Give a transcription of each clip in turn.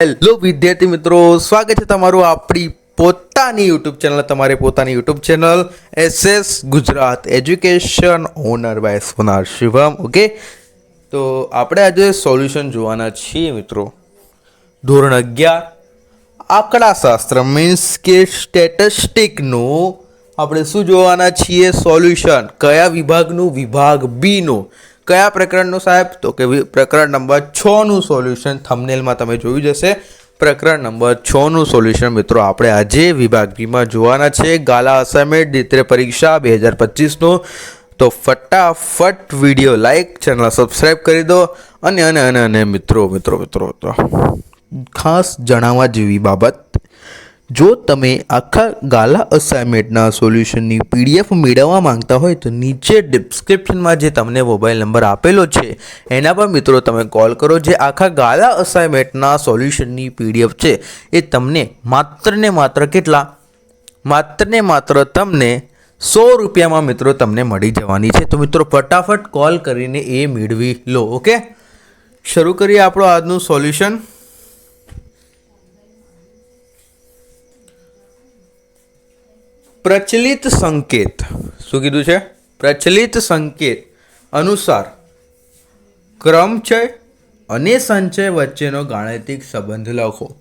Hello વિદ્યાર્થી મિત્રો. સ્વાગત છે તમારું આપણી પોતાની યુટ્યુબ ચેનલ, તમારી પોતાની YouTube channel SS Gujarat education owner by Sonar Shivam okay તો આપણે આજે સોલ્યુશન જોવાના છીએ મિત્રો. ધોરણ અગિયાર, આંકડાશાસ્ત્ર મીન્સ કે સ્ટેટિસ્ટિકનું આપણે શું જોવાના છીએ? સોલ્યુશન કયા વિભાગનું? વિભાગ બીનું કયા પ્રકરણનું સાહેબ? તો કે પ્રકરણ નંબર છનું સોલ્યુશન થમનેલમાં તમે જોયું જશે પ્રકરણ નંબર છનું સોલ્યુશન મિત્રો આપણે આજે વિભાગ બીમાં જોવાના છે. ગાલા અસાઇનમેન્ટ દિત્રે પરીક્ષા બે હજાર પચીસનું. તો ફટાફટ વીડિયો લાઇક ચેનલ સબસ્ક્રાઈબ કરી દો. અને અને અને અને મિત્રો મિત્રો મિત્રો ખાસ જણાવવા જેવી બાબત જો તમે આખા ગાલા અસાઇનમેન્ટના સોલ્યુશનની પીડીએફ મેળવવા માંગતા હોય તો નીચે ડિસ્ક્રિપ્શનમાં જે તમને મોબાઈલ નંબર આપેલો છે, એના પર મિત્રો તમે કોલ કરો જે આખા ગાલા અસાઇનમેન્ટના સોલ્યુશનની પીડીએફ છે, એ તમને માત્ર ને માત્ર કેટલા? માત્ર ને માત્ર તમને સો રૂપિયામાં મિત્રો તમને મળી જવાની છે. તો મિત્રો ફટાફટ કોલ કરીને એ મેળવી લો, ઓકે? શરૂ કરીએ આપણો આજનું સોલ્યુશન. પ્રચલિત સંકેત. શું કીધું છે? પ્રચલિત સંકેત અનુસાર ક્રમચય અને સંચય વચ્ચેનો ગાણિતિક સંબંધ લખો.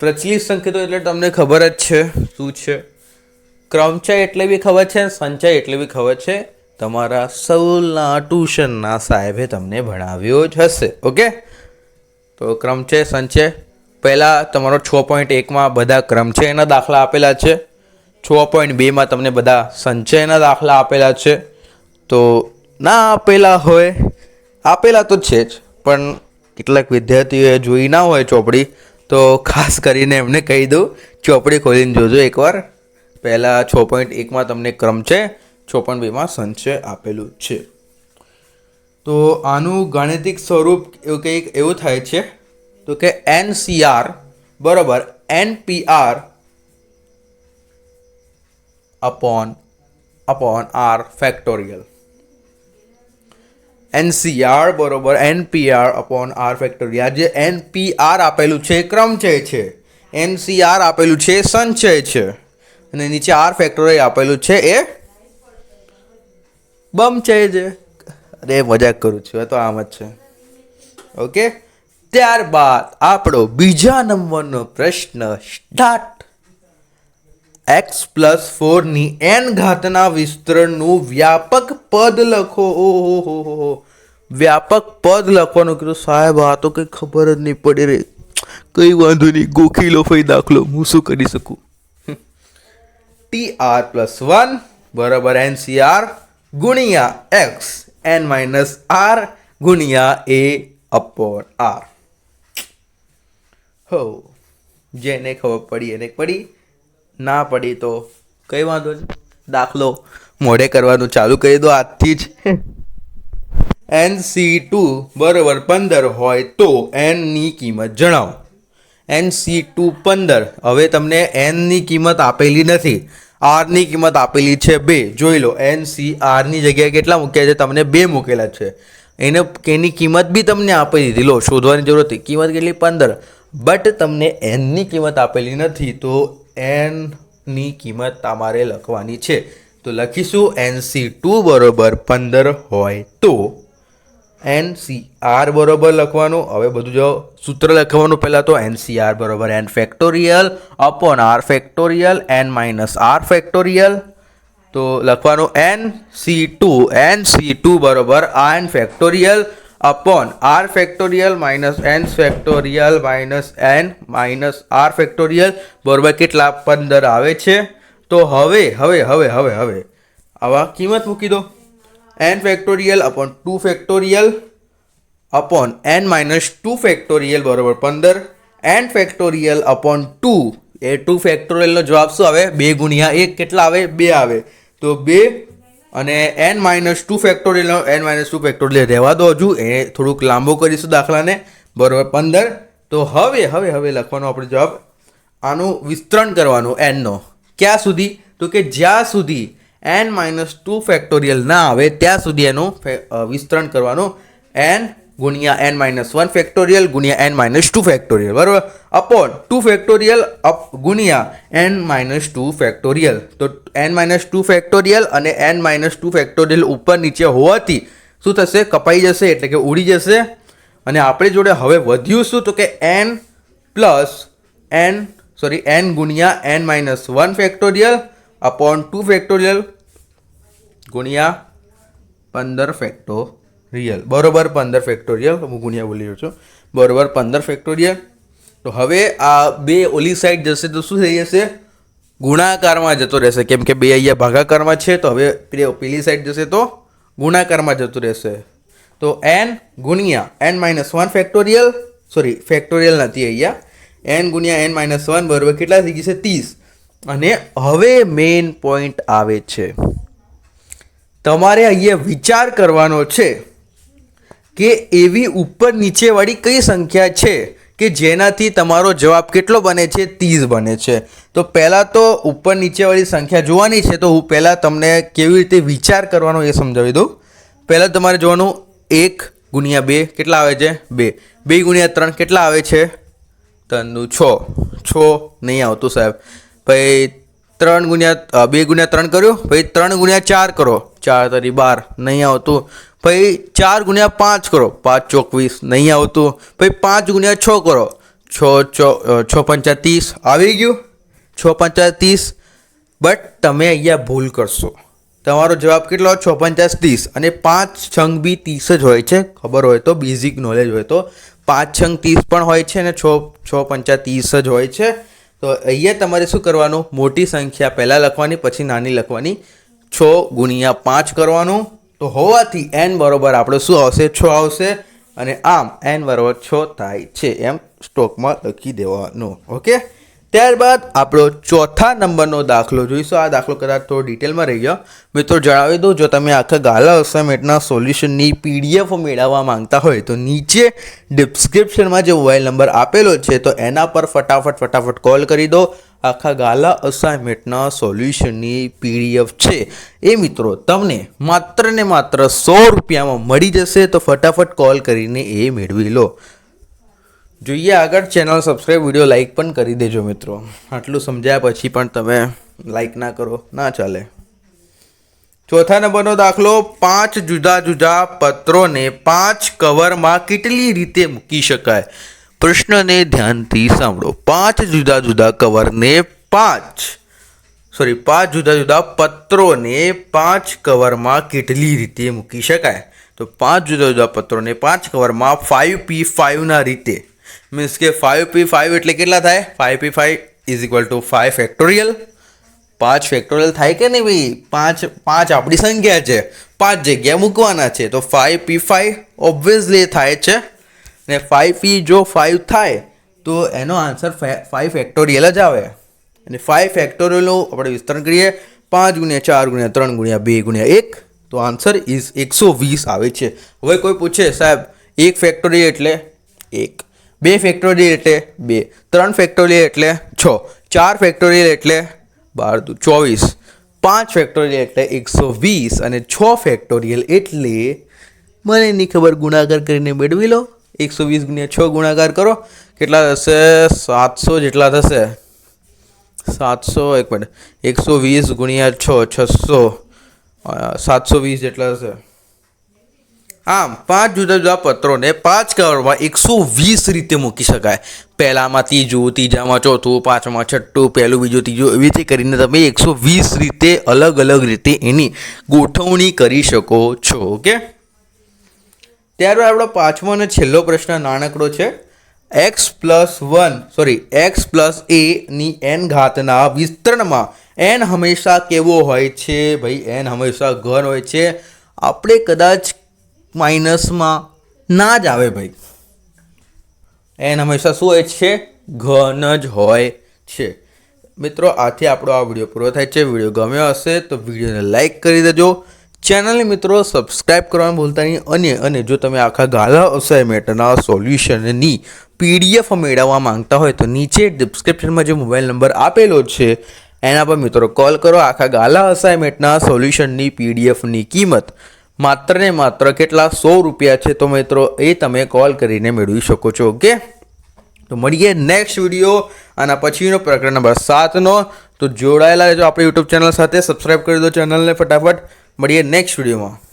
પ્રચલિત સંકેતો એટલે તમને ખબર જ છે. શું છે? ક્રમચય એટલે બી ખબર છે સંચય એટલે બી ખબર છે. તમારા સૌના ટ્યુશનના સાહેબે તમને ભણાવ્યો જ હશે. ઓકે? તો ક્રમચય સંચય. પહેલાં તમારો છ પોઈન્ટ એકમાં બધા ક્રમચયના દાખલા આપેલા છે. છ પોઈન્ટ બેમાં તમને બધા સંચયના દાખલા આપેલા છે. તો ના આપેલા હોય, આપેલા તો છે જ, પણ કેટલાક વિદ્યાર્થીઓએ જોઈ ના હોય ચોપડી, તો ખાસ કરીને એમને કહી દઉં, ચોપડી ખોલીને જોજો એકવાર. પહેલાં છ પોઈન્ટ એકમાં તમને ક્રમ છે, છ પોઈન્ટ બેમાં સંચય આપેલું છે. તો આનું ગાણિતિક સ્વરૂપ એવું કંઈક એવું થાય છે, તો કે એન સી આર, બરાબર, N P R upon upon R factorial NCR બરોબર એનપીઆર અપોન આર ફેક્ટોરિયલ જે એનપીઆર આપેલું છે, ક્રમચય છે. એનસીઆર આપેલું છે, સંચય છે. અને નીચે આર ફેક્ટોરિયલ આપેલું છે, એ બમચય છે. અરે, મજાક કરું છું તો આમ જ છે. ઓકે? ત્યારબાદ આપણો બીજા નંબરનો પ્રશ્ન સ્ટાર્ટ એક્સ પ્લસ ફોરની એન ઘાતના વિસ્તરણનું વ્યાપક પદ લખો. ઓહો હો હો હો વ્યાપક પદ લખવાનું કીધું. સાહેબ, આ તો કંઈ ખબર જ નહીં પડી રહી કંઈ વાંધો નહીં. ગોખીલો ફઈ દાખલો. હું શું કરી શકું? ટી આર પ્લસ વન બરાબર એન સી આર ગુણ્યા એક્સ એન માઇનસ આર ગુણ્યા એ અપોન આર હો. જેને ખબર પડી એને પડી. ના પડી તો કઈ વાંધો નહીં. દાખલો મોઢે કરવાનું ચાલુ કરી દો આજથી જ. એન સી ટુ બરાબર પંદર હોય તો એનની કિંમત જણાવો. એન સી ટુ પંદર. હવે તમને એનની કિંમત આપેલી નથી. આરની કિંમત આપેલી છે બે. જોઈ લો એન સી આરની જગ્યાએ કેટલા મૂક્યા છે? તમને બે મૂકેલા છે. એને એની કિંમત બી તમને આપી દીધી. લો, શોધવાની જરૂર હતી. કિંમત કેટલી? પંદર. બટ તમને એનની કિંમત આપેલી નથી, તો એનની કિંમત તમારે લખવાની છે. તો લખીશું એન સી ટુ બરોબર પંદર હોય તો એન સી આર બરોબર લખવાનું. હવે બધું જો સૂત્ર લખવાનું પહેલાં તો એન સી આર બરોબર N factorial upon R factorial N minus R factorial તો લખવાનું N C two N C two બરોબર આ N factorial upon R factorial minus N factorial minus N minus R factorial બરોબર, કેટલા? પંદર આવે છે. તો હવે હવે હવે હવે હવે, આવા કિંમત મૂકી દો. N factorial upon two factorial upon N minus two factorial બરોબર, પંદર. એન ફેક્ટોરિયલ અપોન ટુ એ ટુ ફેક્ટોરિયલનો જવાબ શું આવે? બે ગુણ્યા એક, કેટલા આવે? બે આવે. તો બે અને N minus two factorial N minus two factorial રહેવા દો હજુ. એ થોડુંક લાંબો કરીશું દાખલાને. બરોબર, પંદર. તો હવે હવે હવે લખવાનો આપણે જવાબ. આનું વિસ્તરણ કરવાનું એનનો ક્યાં સુધી? તો કે જ્યાં સુધી એન માઇનસ ટુ ફેક્ટોરિયલ ના આવે, ત્યાં સુધી એનું વિસ્તરણ કરવાનું. એન ગુણ્યા એન માઇનસ વન ફેક્ટોરિયલ ગુણ્યા એન માઇનસ ટુ ફેક્ટોરિયલ બરાબર? અપોન ટુ ફેક્ટોરિયલ અપ ગુણ્યા એન માઇનસ ટુ ફેક્ટોરિયલ તો એન માઇનસ ટુ ફેક્ટોરિયલ અને એન માઇનસ ટુ ફેક્ટોરિયલ ઉપર નીચે હોવાથી શું થશે? કપાઈ જશે, એટલે કે ઉડી જશે. અને આપણે જોડે હવે વધ્યું શું? તો કે N plus N sorry N ગુણ્યા N minus one factorial upon two factorial ગુણ્યા પંદર ફેક્ટોરિયલ બરોબર પંદર ફેક્ટોરિયલ હું ગુણ્યા બોલી રહ્યો છું. બરોબર પંદર ફેક્ટોરિયલ. તો હવે આ બે ઓલી સાઈડ જશે તો શું થઈ જશે? ગુણાકારમાં જતો રહેશે. કેમ કે બે અહીંયા ભાગાકારમાં છે, તો હવે પેલી સાઈડ જશે તો ગુણાકારમાં જતું રહેશે. તો એન ગુણ્યા N minus one factorial sorry factorial નથી અહીંયા. એન ગુણ્યા એન માઇનસ વન બરોબર કેટલા થઈ ગઈ છે? ત્રીસ. અને હવે મેઇન પોઈન્ટ આવે છે. તમારે અહીંયા વિચાર કરવાનો છે. કે એવી ઉપર નીચેવાળી કઈ સંખ્યા છે કે જેનાથી તમારો જવાબ કેટલો બને છે? ત્રીસ બને છે. તો પહેલાં તો ઉપર નીચેવાળી સંખ્યા જોવાની છે, તો હું પહેલાં તમને કેવી રીતે વિચાર કરવાનો એ સમજાવી દઉં. પહેલાં તમારે જોવાનું, એક ગુણ્યા બે કેટલા આવે છે? બે. બે ગુણ્યા ત્રણ કેટલા આવે છે? ત્રણનું છ. છ નહીં આવતું સાહેબ. પછી ત્રણ ગુણ્યા બે ગુણ્યા ત્રણ કર્યું, પછી ત્રણ ગુણ્યા ચાર કરો. ચાર તરી બાર. નહીં આવતું. પછી ચાર ગુણ્યા પાંચ કરો. પાંચ ચોકવીસ નહીં આવતું. પછી પાંચ ગુણ્યા છ કરો. છ અ, છ પંચા ત્રીસ. આવી ગયું? છ પંચા ત્રીસ. બટ તમે અહીંયા ભૂલ કરશો. તમારો જવાબ કેટલો? છ પંચાસ ત્રીસ. અને પાંચ છંગ બી ત્રીસ જ હોય છે. ખબર હોય તો બેઝિક નોલેજ હોય તો. પાંચ છંગ ત્રીસ પણ હોય છે અને છ છ પંચા ત્રીસ જ હોય છે. તો અહીંયા તમારે શું કરવાનું? મોટી સંખ્યા પહેલાં લખવાની પછી નાની લખવાની. છ ગુણ્યા પાંચ કરવાનું. તો હોવાથી એન બરોબર આપણે શું આવશે? છ આવશે અને આમ એન બરોબર છ થાય છે એમ સ્ટોકમાં લખી દેવાનું. ઓકે ત્યારબાદ આપણો ચોથા નંબરનો દાખલો જોઈશું. આ દાખલો કદાચ થોડો ડિટેલમાં રહી ગયો. મિત્રો, જણાવી દઉં, જો તમે આખા ગાલા અસાઇમેન્ટના સોલ્યુશનની પીડીએફ મેળવવા માંગતા હોય, તો નીચે ડિસ્ક્રિપ્શનમાં જે મોબાઈલ નંબર આપેલો છે, તો એના પર ફટાફટ ફટાફટ કોલ કરી દો. આખા ગાલા અસાઇનમેન્ટના સોલ્યુશનની પીડીએફ છે. એ મિત્રો, તમને માત્ર ને માત્ર સો રૂપિયામાં મળી જશે, તો ફટાફટ કોલ કરીને એ મેળવી લો. જોઈએ આગળ ચેનલ સબસ્ક્રાઈબ વીડિયો લાઈક પણ કરી દેજો મિત્રો. આટલું સમજ્યા પછી પણ તમે લાઈક ના કરો, ના ચાલે. ચોથા નંબરનો દાખલો, પાંચ જુદા જુદા પત્રોને પાંચ કવરમાં કેટલી રીતે મૂકી શકાય? પ્રશ્નને ધ્યાનથી સાંભળો. પાંચ જુદા જુદા કવરને પાંચ. સોરી પાંચ જુદા જુદા પત્રોને પાંચ કવરમાં કેટલી રીતે મૂકી શકાય? તો પાંચ જુદા જુદા પત્રોને પાંચ કવરમાં ફાઇવ પી ફાઇવના રીતે. મીન્સ કે ફાઇવ પી ફાઇવ એટલે કેટલા થાય? Five P five is equal to five factorial પાંચ ફેક્ટોરિયલ થાય કે નહીં ભાઈ? પાંચ પાંચ આપણી સંખ્યા છે. પાંચ જગ્યા મૂકવાના છે. તો ફાઇવ પી ફાઇવ ઓબ્વિયસલી થાય છે. ને ફાઇવ પી જો ફાઇવ થાય, તો એનો આન્સર ફાઇવ ફેક્ટોરિયલ જ આવે. અને ફાઇવ ફેક્ટોરિયલનું આપણે વિસ્તરણ કરીએ. પાંચ ગુણ્યા ચાર ગુણ્યા ત્રણ ગુણ્યા બે ગુણ્યા એક, તો આન્સર ઇઝ એકસો વીસ આવે છે. હવે કોઈ પૂછે, સાહેબ, એક ફેક્ટોરી એટલે એક. બે ફેક્ટોરિયલ એટલે બે, ત્રણ ફેક્ટોરિયલ એટલે છ, ચાર ફેક્ટોરિયલ એટલે બાર દુ, ચોવીસ, પાંચ ફેક્ટોરિયલ એટલે એકસો વીસ અને છ ફેક્ટોરિયલ એટલે મને નહીં ખબર ગુણાકાર કરીને મેળવી લો. એકસો વીસ ગુણ્યા છ ગુણાકાર કરો. કેટલા થશે? સાતસો જેટલા થશે. સાતસો, એક મિનિટ એકસો વીસ ગુણ્યા છ, છસો. સાતસો વીસ જેટલા થશે. આમ, પાંચ જુદા જુદા પત્રોને પાંચ કવરમાં એકસો વીસ રીતે મૂકી શકાય. પહેલામાં ત્રીજું, ત્રીજામાં ચોથું, પાંચમાં, છઠ્ઠું, પહેલું, બીજું, ત્રીજું એવી રીતે કરીને તમે એકસો વીસ રીતે અલગ અલગ રીતે એની ગોઠવણી કરી શકો છો, ઓકે? ત્યારબાદ આપણો પાંચમો અને છેલ્લો પ્રશ્ન નાનકડો છે. X plus one sorry X plus એની એન ઘાતના વિસ્તરણમાં એન હંમેશા કેવો હોય છે? ભાઈ એન હંમેશા ઘન હોય છે. આપણે કદાચ માઇનસમાં ના જ આવે ભાઈ. એન હંમેશા શું હોય છે? ઘન જ હોય છે. મિત્રો, આથી આપણો આ વીડિયો પૂરો થાય છે. વીડિયો ગમ્યો હશે તો વિડીયોને લાઇક કરી દેજો. ચેનલને મિત્રો, સબસ્ક્રાઇબ કરવાનું ભૂલતા નહીં. અને અને જો તમે આખા ગાલા અસાઇનમેન્ટના સોલ્યુશનની પીડીએફ મેળવવા માંગતા હોય તો નીચે ડિસ્ક્રિપ્શનમાં જે મોબાઈલ નંબર આપેલો છે, એના પર મિત્રો કોલ કરો. આખા ગાલા અસાઇનમેન્ટના સોલ્યુશનની પીડીએફની કિંમત માત્ર ને માત્ર કેટલા સો રૂપિયા છે તો મિત્રો એ તમે કોલ કરીને મેળવી શકો છો, ઓકે? તો મળીએ નેક્સ્ટ વીડિયો આના પછીનો પ્રકરણ નંબર સાતનો. તો જોડાયેલા રહેજો આપણી યુટ્યુબ ચેનલ સાથે સબસ્ક્રાઈબ કરી દો ચેનલને ફટાફટ. મળીએ નેક્સ્ટ વિડીયોમાં